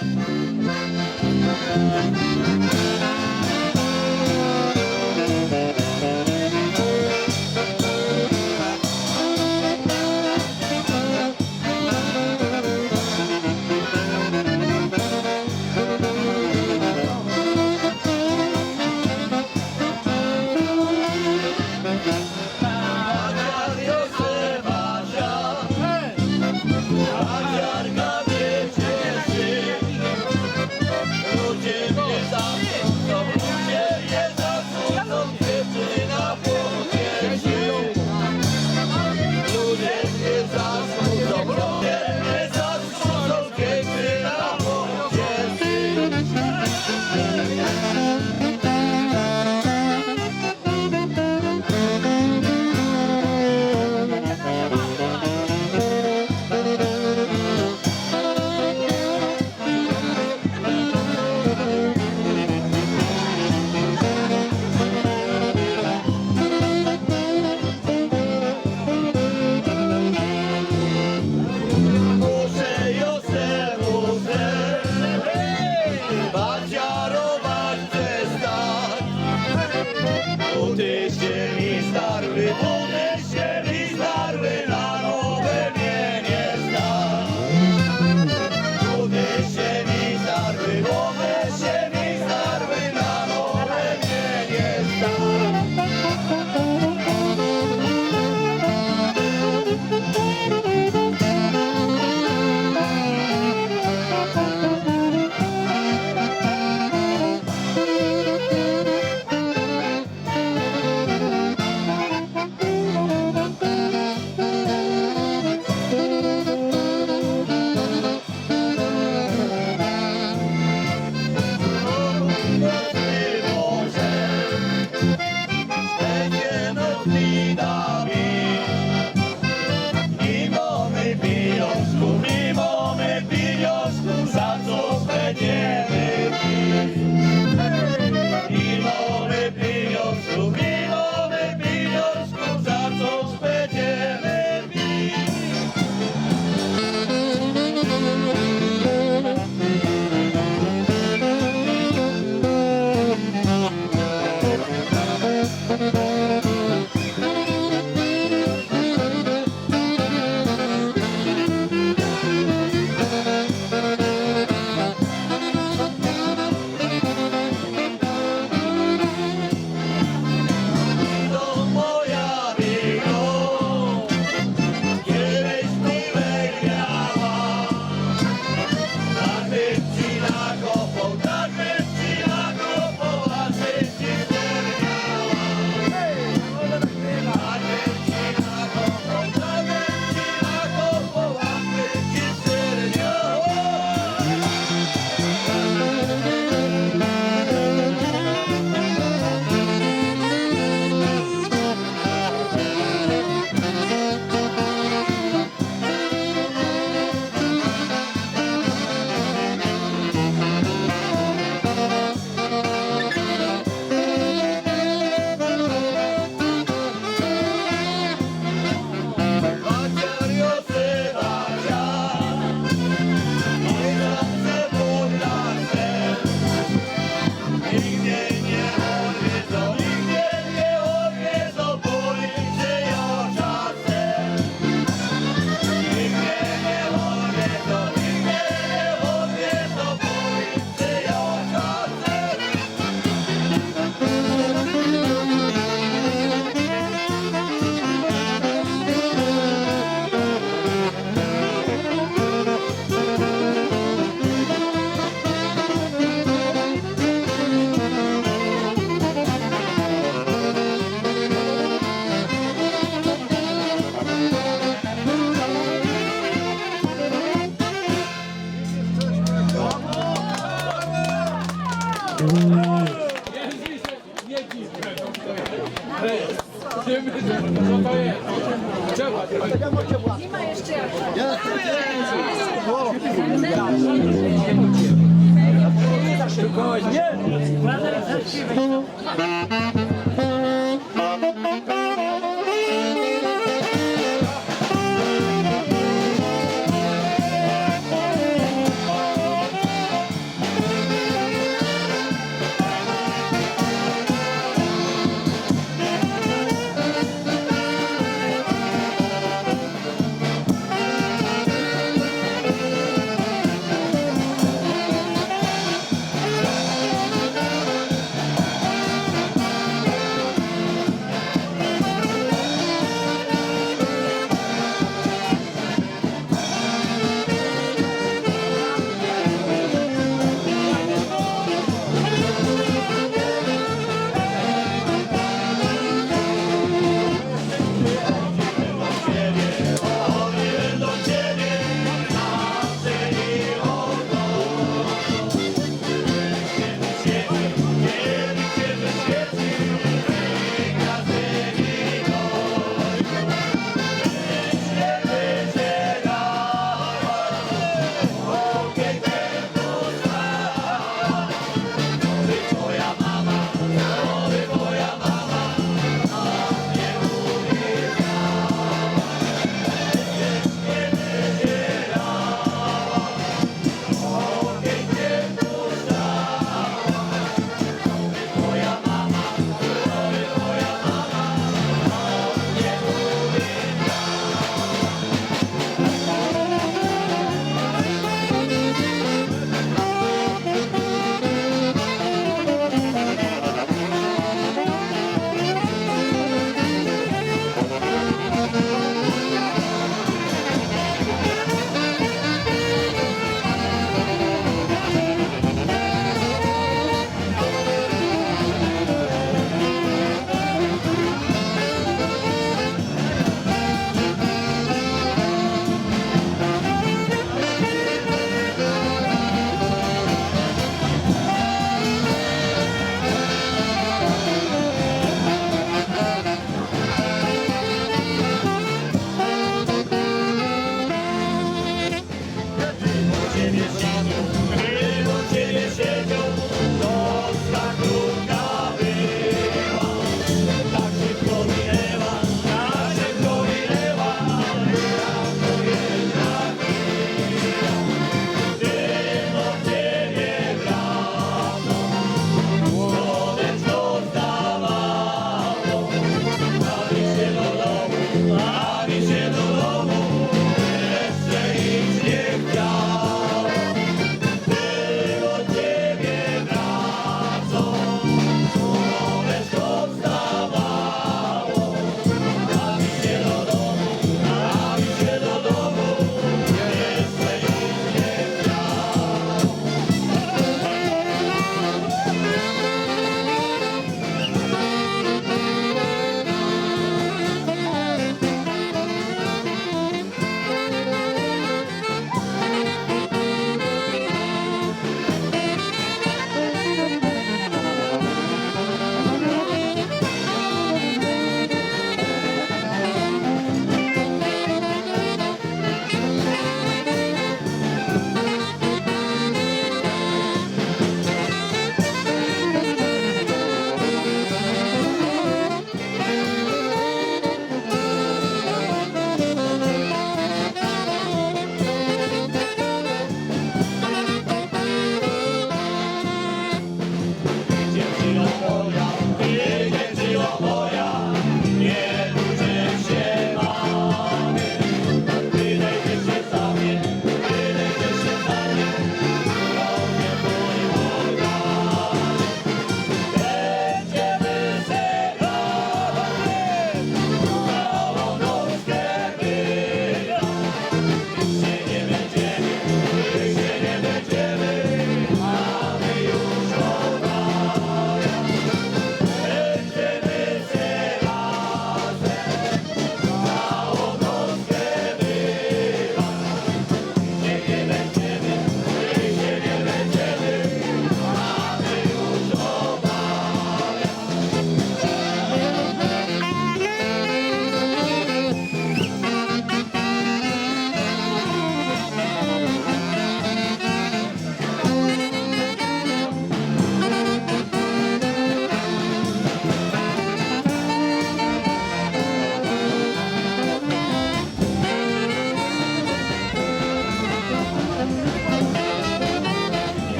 Thank you.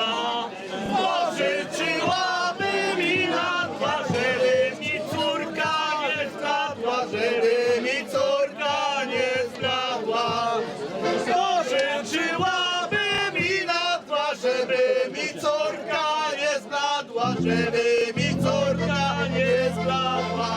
Na dwa, pożyczyłabym mi na żeby mi córka nie zgadła, żeby mi córka nie zgadła. Pożyczyłabym mi na żeby mi córka nie zgadła, żeby mi córka nie zgadła.